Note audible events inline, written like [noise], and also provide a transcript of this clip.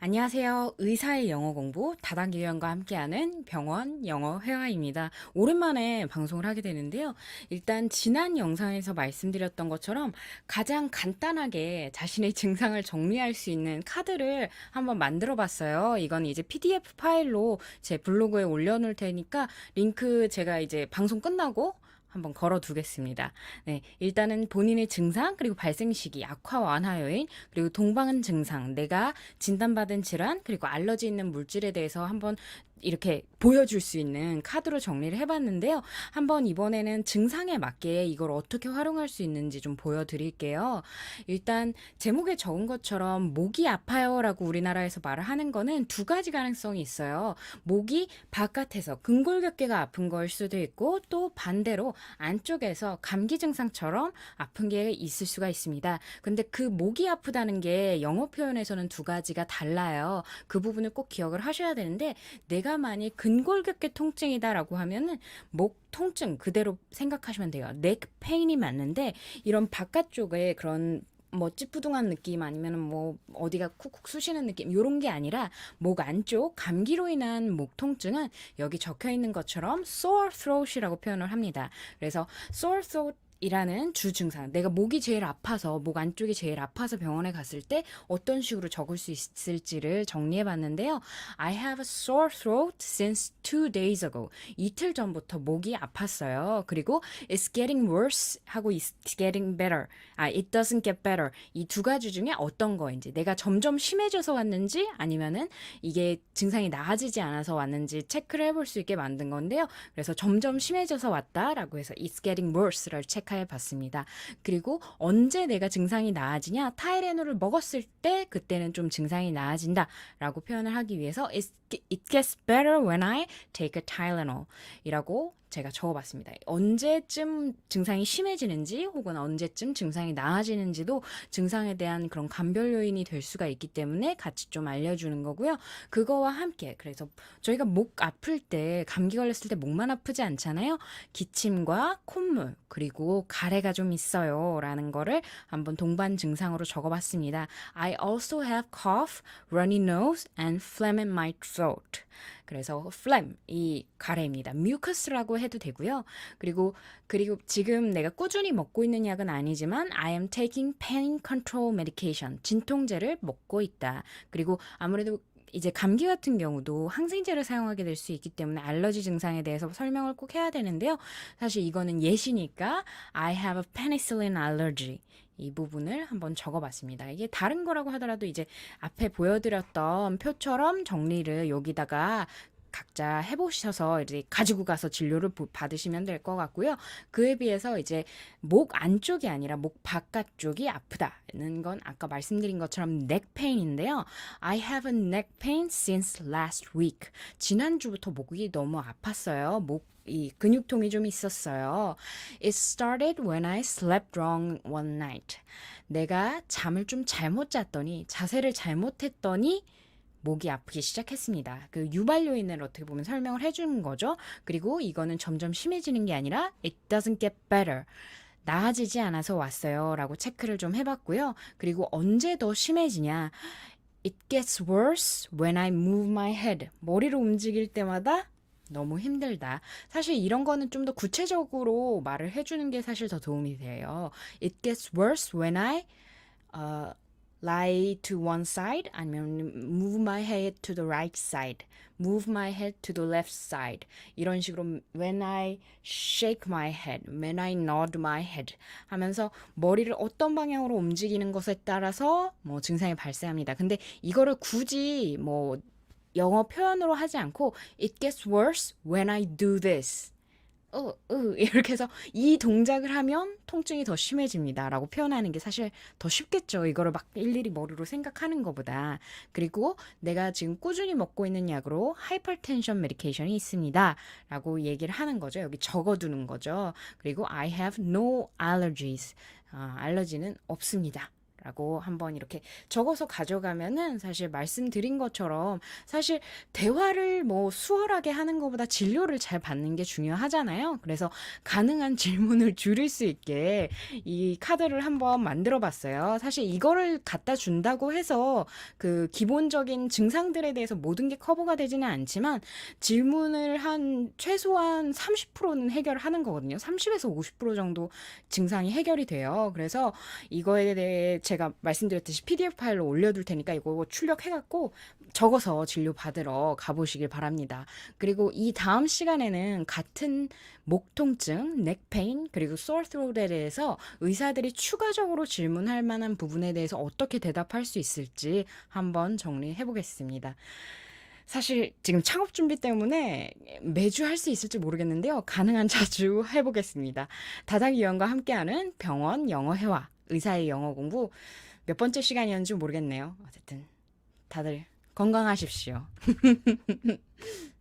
안녕하세요. 의사의 영어 공부 다단계 유형과 함께하는 병원 영어 회화입니다. 오랜만에 방송을 하게 되는데요. 일단 지난 영상에서 말씀드렸던 것처럼 가장 간단하게 자신의 [laughs] 증상을 정리할 수 있는 카드를 한번 만들어 봤어요. 이건 이제 PDF 파일로 제 블로그에 올려 놓을 테니까 링크 제가 이제 방송 끝나고 한번 걸어 두겠습니다. 네, 일단은 본인의 증상, 그리고 발생 시기, 악화 완화 요인, 그리고 동반 증상, 내가 진단받은 질환, 그리고 알러지 있는 물질에 대해서 한번 이렇게 보여줄 수 있는 카드로 정리를 해봤는데요. 한번 이번에는 증상에 맞게 이걸 어떻게 활용할 수 있는지 좀 보여드릴게요. 일단 제목에 적은 것처럼 목이 아파요라고 우리나라에서 말을 하는 거는 두 가지 가능성이 있어요. 목이 바깥에서 근골격계가 아픈 걸 수도 있고 또 반대로 안쪽에서 감기 증상처럼 아픈 게 있을 수가 있습니다. 근데 그 목이 아프다는 게 영어 표현에서는 두 가지가 달라요. 그 부분을 꼭 기억을 하셔야 되는데 내가 만약 근골격계 통증이다라고 하면은 목 통증 그대로 생각하시면 돼요. 넥 페인이 맞는데 이런 바깥쪽에 그런 뭐 찌뿌둥한 느낌 아니면은 뭐 어디가 쿡쿡 쑤시는 느낌 요런 게 아니라 목 안쪽 감기로 인한 목 통증은 여기 적혀 있는 것처럼 sore throat이라고 표현을 합니다. 그래서 sore throat 이라는 주 증상. 내가 목이 제일 아파서, 목 안쪽이 제일 아파서 병원에 갔을 때 어떤 식으로 적을 수 있을지를 정리해 봤는데요. I have a sore throat since two days ago. 이틀 전부터 목이 아팠어요. 그리고 it's getting worse 하고 it's getting better. 아, it doesn't get better. 이 두 가지 중에 어떤 거인지, 내가 점점 심해져서 왔는지 아니면은 이게 증상이 나아지지 않아서 왔는지 체크를 해볼 수 있게 만든 건데요. 그래서 점점 심해져서 왔다라고 해서 it's getting worse를 체크 해 봤습니다. 그리고 언제 내가 증상이 나아지냐? 타이레놀을 먹었을 때 그때는 좀 증상이 나아진다라고 표현을 하기 위해서 it gets better when I take a Tylenol 이라고 제가 적어봤습니다. 언제쯤 증상이 심해지는지 혹은 언제쯤 증상이 나아지는지도 증상에 대한 그런 감별 요인이 될 수가 있기 때문에 같이 좀 알려주는 거고요. 그거와 함께 그래서 저희가 목 아플 때 감기 걸렸을 때 목만 아프지 않잖아요. 기침과 콧물 그리고 가래가 좀 있어요 라는 거를 한번 동반 증상으로 적어봤습니다. I also have cough, runny nose and phlegm in my throat. 그래서 phlegm 이 가래입니다. mucus라고 해도 되고요. 그리고 그리고 지금 내가 꾸준히 먹고 있는 약은 아니지만 I am taking pain control medication 진통제를 먹고 있다. 그리고 아무래도 이제 감기 같은 경우도 항생제를 사용하게 될 수 있기 때문에 알러지 증상에 대해서 설명을 꼭 해야 되는데요. 사실 이거는 예시니까 I have a penicillin allergy. 이 부분을 한번 적어봤습니다. 이게 다른 거라고 하더라도 이제 앞에 보여드렸던 표처럼 정리를 여기다가 각자 해보셔서 이제 가지고 가서 진료를 보- 받으시면 될 것 같고요. 그에 비해서 이제 목 안쪽이 아니라 목 바깥쪽이 아프다는 건 아까 말씀드린 것처럼 pain인데요. I have a neck pain since last week. 지난주부터 목이 너무 아팠어요. 목 이 근육통이 좀 있었어요. It started when I slept wrong one night. 내가 잠을 좀 잘못 잤더니 자세를 잘못했더니 목이 아프기 시작했습니다. 그 유발 요인을 어떻게 보면 설명을 해주는 거죠. 그리고 이거는 점점 심해지는 게 아니라 it doesn't get better. 나아지지 않아서 왔어요. 라고 체크를 좀 해봤고요. 그리고 언제 더 심해지냐. It gets worse when I move my head. 머리를 움직일 때마다 너무 힘들다. 사실 이런 거는 좀 더 구체적으로 말을 해주는 게 사실 더 도움이 돼요. It gets worse when I uh, lie to one side 아니면 move my head to the right side, move my head to the left side 이런 식으로 when I shake my head, when I nod my head 하면서 머리를 어떤 방향으로 움직이는 것에 따라서 뭐 증상이 발생합니다. 근데 이거를 굳이 뭐 영어 표현으로 하지 않고 it gets worse when I do this. 어, 으, [laughs] 이렇게 해서 이 동작을 하면 통증이 더 심해집니다. 라고 표현하는 게 사실 더 쉽겠죠. 이거를 막 일일이 머리로 생각하는 것보다. 그리고 내가 지금 꾸준히 먹고 있는 약으로 하이퍼텐션 메디케이션이 있습니다. 라고 얘기를 하는 거죠. 여기 적어두는 거죠. 그리고 I have no allergies. 아, 알러지는 없습니다. 라고 한번 이렇게 적어서 가져가면은 사실 말씀드린 것처럼 사실 대화를 뭐 수월하게 하는 것보다 진료를 잘 받는 게 중요하잖아요. 그래서 가능한 [laughs] 질문을 줄일 수 있게 이 카드를 한번 만들어 봤어요. 사실 이거를 갖다 준다고 해서 그 기본적인 증상들에 대해서 모든 게 커버가 되지는 않지만 질문을 한 최소한 30%는 해결하는 거거든요. 30에서 50% 정도 증상이 해결이 돼요. 그래서 이거에 대해 제가 말씀드렸듯이 PDF 파일로 올려둘 테니까 이거 출력해갖고 적어서 진료 받으러 가보시길 바랍니다. 그리고 이 다음 시간에는 같은 목 통증, 넥페인, 그리고 throat에 대해서 의사들이 추가적으로 질문할 만한 부분에 대해서 어떻게 대답할 수 있을지 한번 정리해 보겠습니다. 사실 지금 창업 준비 때문에 매주 할 수 있을지 모르겠는데요. 가능한 [laughs] 자주 해보겠습니다. 다닥 위원과 함께하는 병원 영어 회화, 의사의 영어 공부 몇 번째 시간이었는지 모르겠네요. 어쨌든 다들 건강하십시오. [laughs]